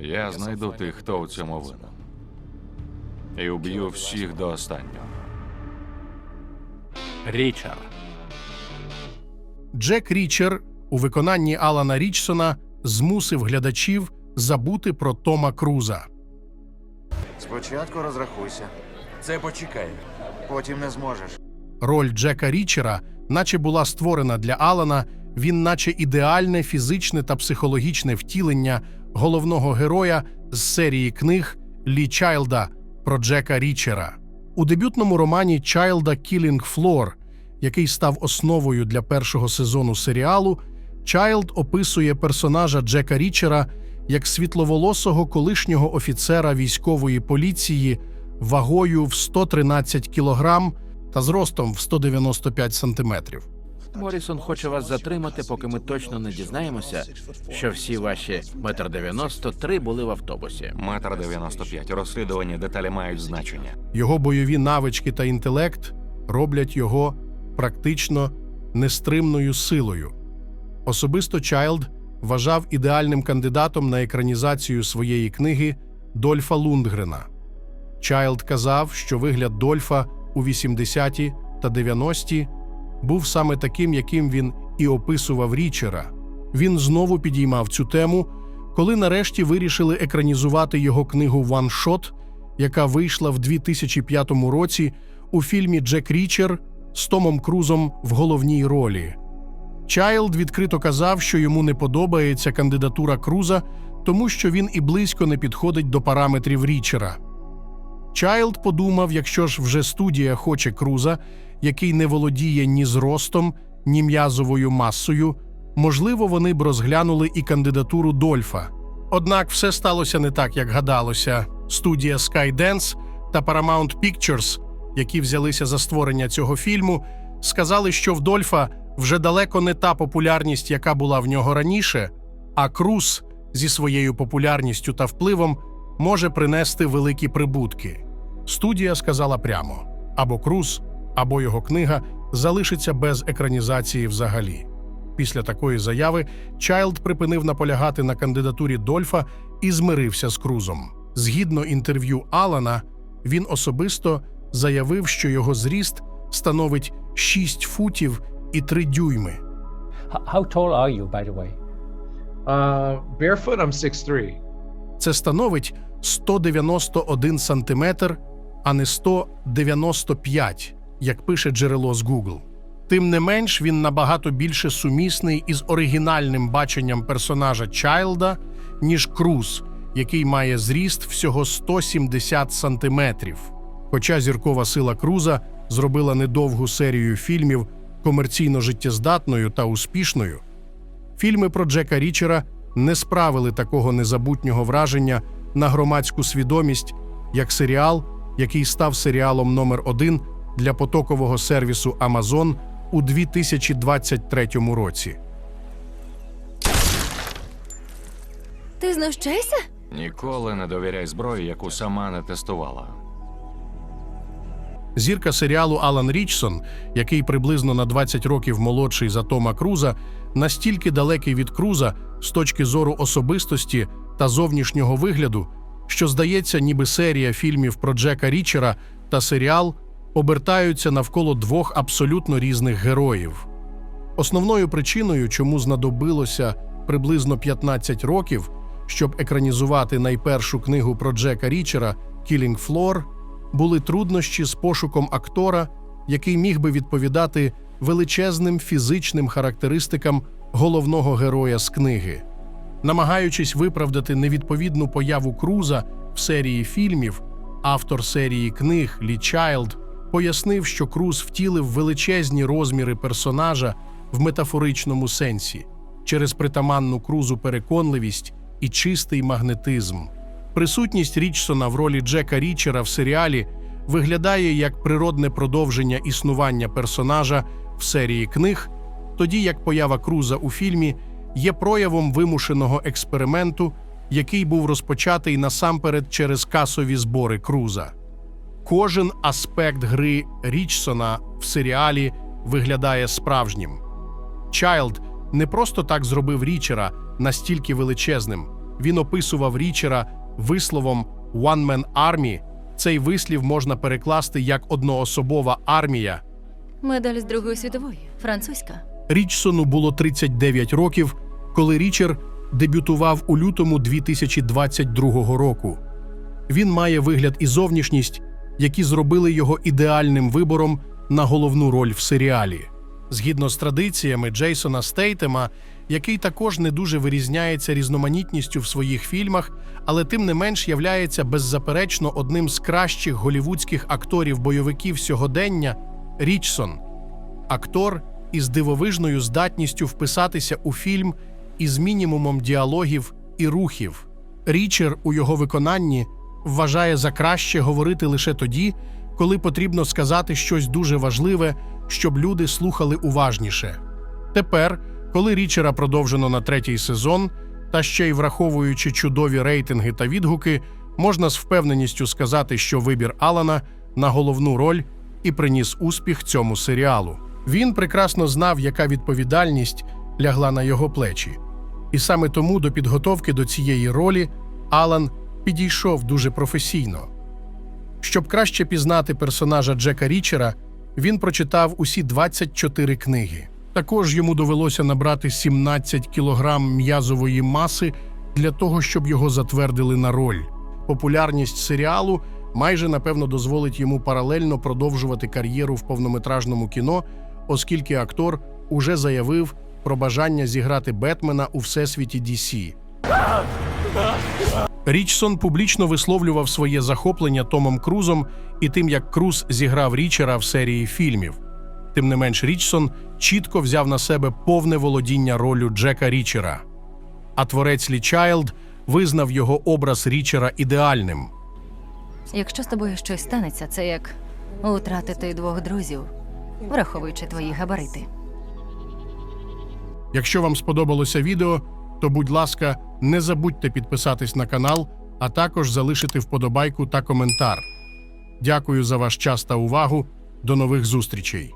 Я знайду тих, хто у цьому винен. І уб'ю всіх до останнього. Річард. Джек Річер у виконанні Алана Річсона змусив глядачів забути про Тома Круза. Спочатку розрахуйся, Це почекає. потім не зможеш. Роль Джека Річера, наче була створена для Алана, він, наче ідеальне фізичне та психологічне втілення головного героя з серії книг Лі Чайлда про Джека Річера. У дебютному романі Чайлда Кілінг Флор, який став основою для першого сезону серіалу, Чайлд описує персонажа Джека Річера як світловолосого колишнього офіцера військової поліції вагою в 113 кілограм та зростом в 195 сантиметрів. Морісон хоче вас затримати, поки ми точно не дізнаємося, що всі ваші метр дев'яносто три були в автобусі. Метр 95. Розслідування деталі мають значення. Його бойові навички та інтелект роблять його практично нестримною силою. Особисто Чайлд вважав ідеальним кандидатом на екранізацію своєї книги Дольфа Лундгрена. Чайлд казав, що вигляд Дольфа у 80-ті та 90-ті був саме таким, яким він і описував Річера. Він знову підіймав цю тему, коли нарешті вирішили екранізувати його книгу «One Shot», яка вийшла в 2005 році у фільмі Джек Річер з Томом Крузом в головній ролі. Чайлд відкрито казав, що йому не подобається кандидатура Круза, тому що він і близько не підходить до параметрів Річера. Чайлд подумав, якщо ж вже студія хоче Круза, який не володіє ні зростом, ні м'язовою масою, можливо, вони б розглянули і кандидатуру Дольфа. Однак все сталося не так, як гадалося. Студія Skydance та Paramount Pictures, які взялися за створення цього фільму, сказали, що в Дольфа вже далеко не та популярність, яка була в нього раніше, а Круз зі своєю популярністю та впливом може принести великі прибутки. Студія сказала прямо: або Круз, або його книга залишиться без екранізації взагалі. Після такої заяви Чайлд припинив наполягати на кандидатурі Дольфа і змирився з Крузом. Згідно інтерв'ю Алана, він особисто заявив, що його зріст становить 6 футів і 3 дюйми. How tall are you, by the way? Uh, barefoot, I'm 6'3. Це становить 191 сантиметр, а не 195, як пише джерело з Google. Тим не менш, він набагато більше сумісний із оригінальним баченням персонажа Чайлда, ніж Круз, який має зріст всього 170 сантиметрів. Хоча зіркова сила Круза зробила недовгу серію фільмів комерційно життєздатною та успішною, Фільми про Джека Річера не справили такого незабутнього враження на громадську свідомість, як серіал, який став серіалом номер один для потокового сервісу Amazon у 2023 році. Ти знущайся? Ніколи не довіряй зброї, яку сама не тестувала. Зірка серіалу Алан Річсон, який приблизно на 20 років молодший за Тома Круза, настільки далекий від Круза з точки зору особистості та зовнішнього вигляду, що здається, ніби серія фільмів про Джека Річера та серіал обертаються навколо двох абсолютно різних героїв. Основною причиною, чому знадобилося приблизно 15 років, щоб екранізувати найпершу книгу про Джека Річера Кілінг Флор, були труднощі з пошуком актора, який міг би відповідати величезним фізичним характеристикам головного героя з книги. Намагаючись виправдати невідповідну появу Круза в серії фільмів, автор серії книг Лі Чайлд пояснив, що Круз втілив величезні розміри персонажа в метафоричному сенсі через притаманну Крузу переконливість і чистий магнетизм. Присутність Річсона в ролі Джека Річера в серіалі виглядає як природне продовження існування персонажа в серії книг, тоді як поява Круза у фільмі є проявом вимушеного експерименту, який був розпочатий насамперед через касові збори Круза. Кожен аспект гри Річсона в серіалі виглядає справжнім. Чайлд не просто так зробив Річера настільки величезним, він описував Річера висловом «one man army». Цей вислів можна перекласти як одноособова армія. Медаль з Другої світової, французька. Річсону було 39 років, коли Річер дебютував у лютому 2022 року. Він має вигляд і зовнішність, які зробили його ідеальним вибором на головну роль в серіалі. Згідно з традиціями Джейсона Стейтема, який також не дуже вирізняється різноманітністю в своїх фільмах, але тим не менш являється беззаперечно одним з кращих голівудських акторів-бойовиків сьогодення, Річсон актор із дивовижною здатністю вписатися у фільм із мінімумом діалогів і рухів. Річер у його виконанні вважає за краще говорити лише тоді, коли потрібно сказати щось дуже важливе, щоб люди слухали уважніше. Тепер, коли Річера продовжено на третій сезон, та ще й враховуючи чудові рейтинги та відгуки, можна з впевненістю сказати, що вибір Алана на головну роль і приніс успіх цьому серіалу. Він прекрасно знав, яка відповідальність лягла на його плечі, і саме тому до підготовки до цієї ролі Алан підійшов дуже професійно. Щоб краще пізнати персонажа Джека Річера, він прочитав усі 24 книги. Також йому довелося набрати 17 кілограм м'язової маси для того, щоб його затвердили на роль. Популярність серіалу майже напевно дозволить йому паралельно продовжувати кар'єру в повнометражному кіно, оскільки актор уже заявив про бажання зіграти Бетмена у всесвіті DC. Річсон публічно висловлював своє захоплення Томом Крузом і тим, як Круз зіграв Річера в серії фільмів. Тим не менш, Річсон чітко взяв на себе повне володіння ролю Джека Річера. А творець Лі Чайлд визнав його образ Річера ідеальним. Якщо з тобою щось станеться, це як утратити двох друзів, враховуючи твої габарити. Якщо вам сподобалося відео, то будь ласка, не забудьте підписатись на канал, а також залишити вподобайку та коментар. Дякую за ваш час та увагу. До нових зустрічей!